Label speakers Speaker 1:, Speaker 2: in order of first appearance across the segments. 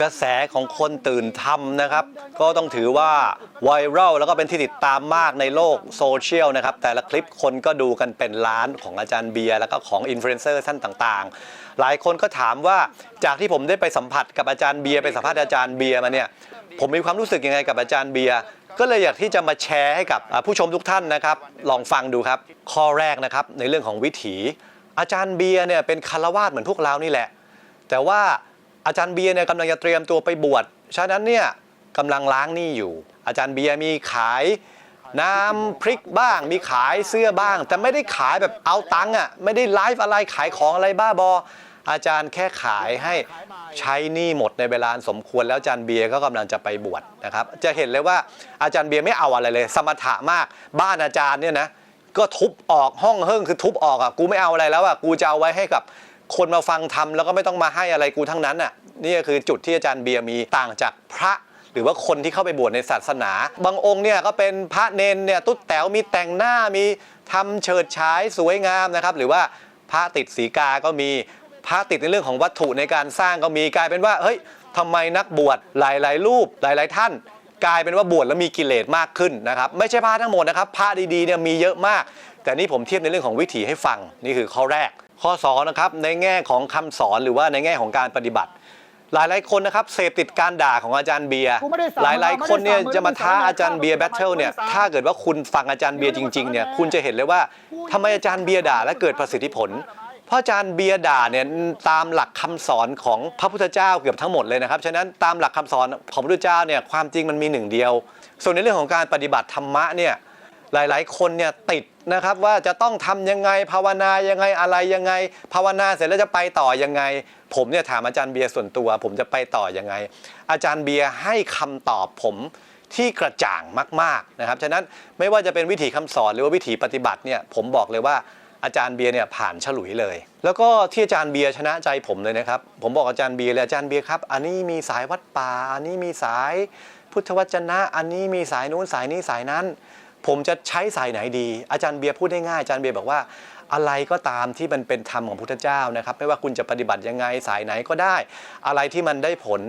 Speaker 1: กระแสของคนตื่นทำนะครับ ก็ต้องถือว่าไวรัลแล้วก็เป็นที่ติดตามมากในโลกโซเชียลนะครับ แต่ละคลิปคนก็ดูกันเป็นล้านของอาจารย์เบียร์แล้วก็ของอินฟลูเอนเซอร์ท่านต่างๆ หลายคนก็ถามว่าจากที่ผมได้ไปสัมผัสกับอาจารย์เบียร์ไปสัมภาษณ์อาจารย์เบียร์มาเนี่ยผมมีความรู้สึกยังไงกับอาจารย์เบียร์ก็เลยอยากที่จะมาแชร์ให้กับผู้ชมทุกท่านนะครับ ลองฟังดูครับ ข้อแรกนะครับในเรื่องของวิถี อาจารย์เบียร์เนี่ยเป็นคารวาสเหมือนพวกเรานี่แหละ แต่ว่า อาจารย์เบียร์เนี่ยกำลังจะเตรียมตัวไปบวช ฉะนั้นเนี่ยกำลังล้างหนี้อยู่ อาจารย์เบียร์มีขายน้ำพริกบ้าง มีขายเสื้อบ้าง แต่ไม่ได้ขายแบบเอาตังค์อะไม่ได้ไลฟ์อะไรขายของอะไรบ้าบอ อาจารย์แค่ขายให้ใช้หนี้หมดในเวลาสมควรแล้วอาจารย์เบียร์ก็กำลังจะไปบวชนะครับ จะเห็นเลยว่าอาจารย์เบียร์ไม่เอาอะไรเลย สมถะมากบ้านอาจารย์เนี่ยนะก็ทุบออกห้องเฮิ่งคือทุบออกอะกูไม่เอาอะไรแล้วอะกูจะเอาไว้ให้กับ คนมาฟังทำแล้วก็ไม่ต้องมาให้อะไรกูทั้งนั้นอะนี่ก็คือจุดที่อาจารย์เบียร์มีต่างจากพระหรือว่าคนที่เข้าไปบวชในศาสนา บางองค์เนี่ยก็เป็นพระเนนเนี่ยตุ๊ดแต๋วมีแต่งหน้ามีทำเฉิดฉายสวยงามนะครับ หรือว่าพระติดสีกาก็มีพระติดในเรื่องของวัตถุในการสร้างก็มีกลายเป็นว่าเฮ้ยทำไมนักบวชหลาย ๆ รูปหลาย ๆ ท่าน กลายเป็นว่าบวชแล้วมีกิเลสมากขึ้นนะครับ ไม่ใช่พระทั้งหมดนะครับพระดีๆเนี่ยมีเยอะมาก แต่นี่ผมเทียบในเรื่องของวิถีให้ฟังนี่คือข้อแรก ข้อ2นะครับในแง่ของคำสอนหรือว่าในแง่ของการปฏิบัติ หลายหลายๆคนนะครับเสพติดการด่าของอาจารย์เบียร์
Speaker 2: กูไม่ได้สอน
Speaker 1: หลายหลายๆคนเนี่ย
Speaker 2: ไม่ได้สอน
Speaker 1: จะมาท้า
Speaker 2: ไม่ได้สอน
Speaker 1: อาจารย์เบียร์แบทเทิลเนี่ย
Speaker 2: ไม่ได้สอน
Speaker 1: ถ้าเกิดว่าคุณฟังอาจารย์เบียร์จริงๆเนี่ยคุณจะเห็นเลยว่าทำไมอาจารย์เบียร์ด่าและเกิดประสิทธิผลเพราะอาจารย์เบียด่าเนี่ยตามหลักคำสอนของพระพุทธเจ้าเกือบทั้งหมดเลยนะครับ ฉะนั้นตามหลักคำสอนของพระพุทธเจ้าเนี่ยความจริงมันมีหนึ่งเดียว ส่วนในเรื่องของการปฏิบัติธรรมะเนี่ยหลายๆ คนเนี่ยติดนะครับว่าจะต้องทำยังไงภาวนายังไงอะไรยังไง ภาวนาเสร็จแล้วจะไปต่อยังไง ผมเนี่ยถามอาจารย์เบียร์ส่วนตัว ผมจะไปต่อยังไง อาจารย์เบียร์ให้คำตอบผมที่กระจ่างมาก ๆนะครับ ฉะนั้นไม่ว่าจะเป็นวิถีคำสอนหรือว่าวิถีปฏิบัติเนี่ยผมบอกเลยว่า อาจารย์เบียร์เนี่ยผ่านฉลุยเลย แล้วก็ที่อาจารย์เบียร์ชนะใจผมเลยนะครับ ผมบอกอาจารย์เบียร์เลยอาจารย์เบียร์ครับ อันนี้มีสายวัดป่า อันนี้มีสายพุทธวจนะ อันนี้มีสายนู้นสายนี้สายนั้น ผมจะใช้สายไหนดี อาจารย์เบียร์พูดได้ง่ายอาจารย์เบียร์บอกว่า อะไรก็ตามที่มันเป็นธรรมของพุทธเจ้านะครับ ไม่ว่าคุณจะปฏิบัติยังไงสายไหนก็ได้ อะไรที่มันได้ผล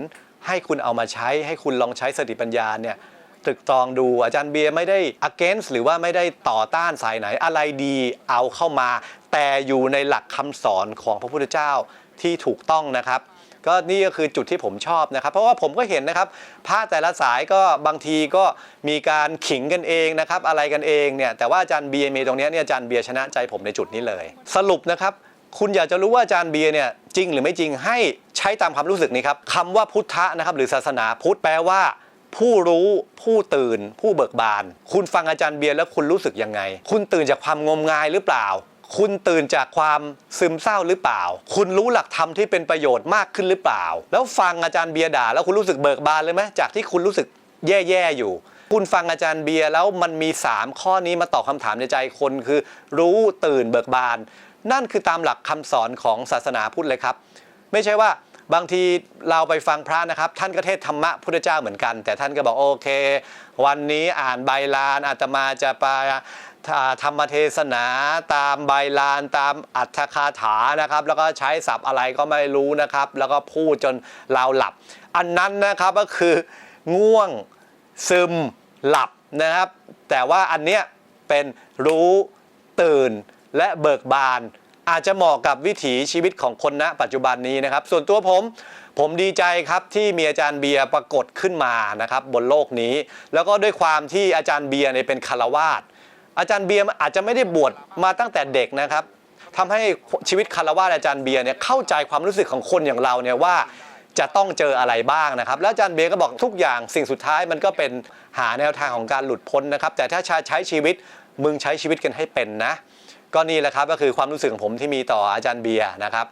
Speaker 1: ให้คุณเอามาใช้ ให้คุณลองใช้สติปัญญาเนี่ย ตรึกตรองดู อาจารย์เบียร์ไม่ได้ against หรือว่าไม่ได้ต่อต้านสายไหนอะไรดีเอาเข้ามา แต่อยู่ในหลักคำสอนของพระพุทธเจ้าที่ถูกต้องนะครับ ก็นี่ก็คือจุดที่ผมชอบนะครับ เพราะว่าผมก็เห็นนะครับพระแต่ละสายก็บางทีก็มีการขิงกันเองนะครับ อะไรกันเองเนี่ยแต่ว่าอาจารย์เบียร์มีตรงนี้เนี่ยอาจารย์เบียร์ชนะใจผมในจุดนี้เลย สรุปนะครับคุณอยากจะรู้ว่าอาจารย์เบียร์เนี่ยจริงหรือไม่จริงให้ใช้ตามความรู้สึกนี้ครับคำว่าพุทธะนะครับหรือศาสนาพุทธแปลว่า ผู้รู้ผู้ตื่น ผู้เบิกบาน คุณฟังอาจารย์เบียร์แล้วคุณรู้สึกยังไง คุณตื่นจากความงมงายหรือเปล่า คุณตื่นจากความซึมเศร้าหรือเปล่า คุณรู้หลักธรรมที่เป็นประโยชน์มากขึ้นหรือเปล่า แล้วฟังอาจารย์เบียร์ด่าแล้วคุณรู้สึกเบิกบานเลยไหมจากที่คุณรู้สึกแย่ๆอยู่ คุณฟังอาจารย์เบียร์แล้วมันมี 3 ข้อนี้มาตอบคำถามในใจคนคือ รู้ตื่นเบิกบาน นั่นคือตามหลักคำสอนของศาสนาพุทธเลยครับ ไม่ใช่ว่า บางทีเราไปฟังพระนะครับ ท่านก็เทศธรรมะพุทธเจ้าเหมือนกัน แต่ท่านก็บอกโอเค วันนี้อ่านใบลานอาตมาจะไปธรรมเทศนาตามใบลานตามอัตคาถานะครับ แล้วก็ใช้ศัพท์อะไรก็ไม่รู้นะครับ แล้วก็พูดจนเราหลับ อันนั้นนะครับก็คือง่วงซึมหลับนะครับ แต่ว่าอันเนี้ยเป็นรู้ตื่นและเบิกบาน อาจจะเหมาะกับวิถีชีวิตของคนณปัจจุบันนี้นะครับ ส่วนตัวผมผมดีใจครับที่มีอาจารย์เบียร์ปรากฏขึ้นมานะครับบนโลกนี้ แล้วก็ด้วยความที่อาจารย์เบียร์เนี่ยเป็นคารวาสอาจารย์เบียร์อาจจะไม่ได้บวชมาตั้งแต่เด็กนะครับทำให้ชีวิตคารวาสอาจารย์เบียร์เนี่ยเข้าใจความรู้สึกของคนอย่างเราเนี่ยว่าจะต้องเจออะไรบ้างนะครับ แล้วอาจารย์เบียร์ก็บอกทุกอย่างสิ่งสุดท้ายมันก็เป็นหาแนวทางของการหลุดพ้นนะครับ แต่ถ้าใช้ชีวิตมึงใช้ชีวิตกันให้เป็นนะ ก็นี่แหละครับก็คือความรู้สึกของผมที่มีต่ออาจารย์เบียร์นะครับ